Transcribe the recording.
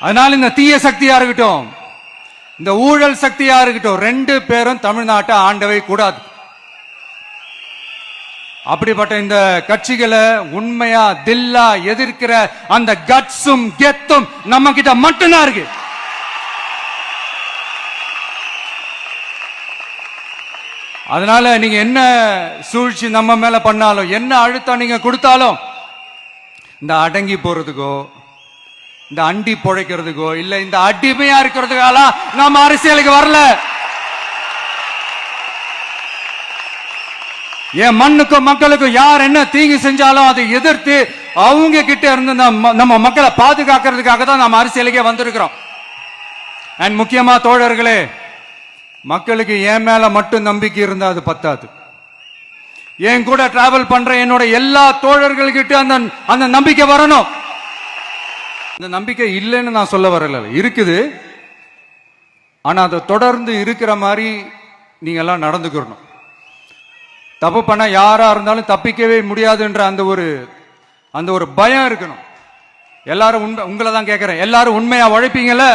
அதனால இந்த தீய சக்தியா இருக்கட்டும் இந்த ஊழல் சக்தியா இருக்கட்டும் ரெண்டு பேரும் தமிழ்நாட்டை ஆண்டவே கூடாது. அப்படிப்பட்ட இந்த கட்சிகளை உண்மையா தில்லா எதிர்க்கிற அந்த கட்ஸும் கெத்தும் நம்ம கிட்ட மட்டும்தான் இருக்கு. அதனால நீங்க என்ன சூழ்ச்சி நம்ம மேல பண்ணாலும் என்ன அழுத்தம் நீங்க கொடுத்தாலும் இந்த அடங்கி போறதுக்கோ இந்த அண்டி பொழைக்கிறதுக்கோ இல்ல இந்த அடிமையா இருக்கிறதுக்கால நம்ம அரசியலுக்கு வரல. என் மண்ணுக்கும் மக்களுக்கும் யார் என்ன தீங்கு செஞ்சாலும் அதை எதிர்த்து அவங்க கிட்ட இருந்து நம்ம நம்ம மக்களை பாதுகாக்கிறதுக்காக தான் நம்ம அரசியலுக்கே வந்திருக்கிறோம். அண்ட் முக்கியமா தோழர்களே மக்களுக்கு என் மேல மட்டும் நம்பிக்கை இருந்தா அது பத்தாது. என் கூட டிராவல் பண்ற என்னோட எல்லா தோழர்கள்கிட்ட அந்த அந்த நம்பிக்கை வரணும். அந்த நம்பிக்கை இல்லைன்னு நான் சொல்ல வரல. இருக்குது. ஆனா அதை தொடர்ந்து இருக்கிற மாதிரி நீங்க எல்லாம் நடந்துக்கிறணும் தப்பு பண்ண யாரா இருந்தாலும் தப்பிக்கவே முடியாதுன்ற அந்த ஒரு அந்த ஒரு பயம் இருக்கணும். எல்லாரும் உண்மை உங்களை தான் கேட்குறேன் எல்லாரும் உண்மையா உழைப்பீங்கல்ல?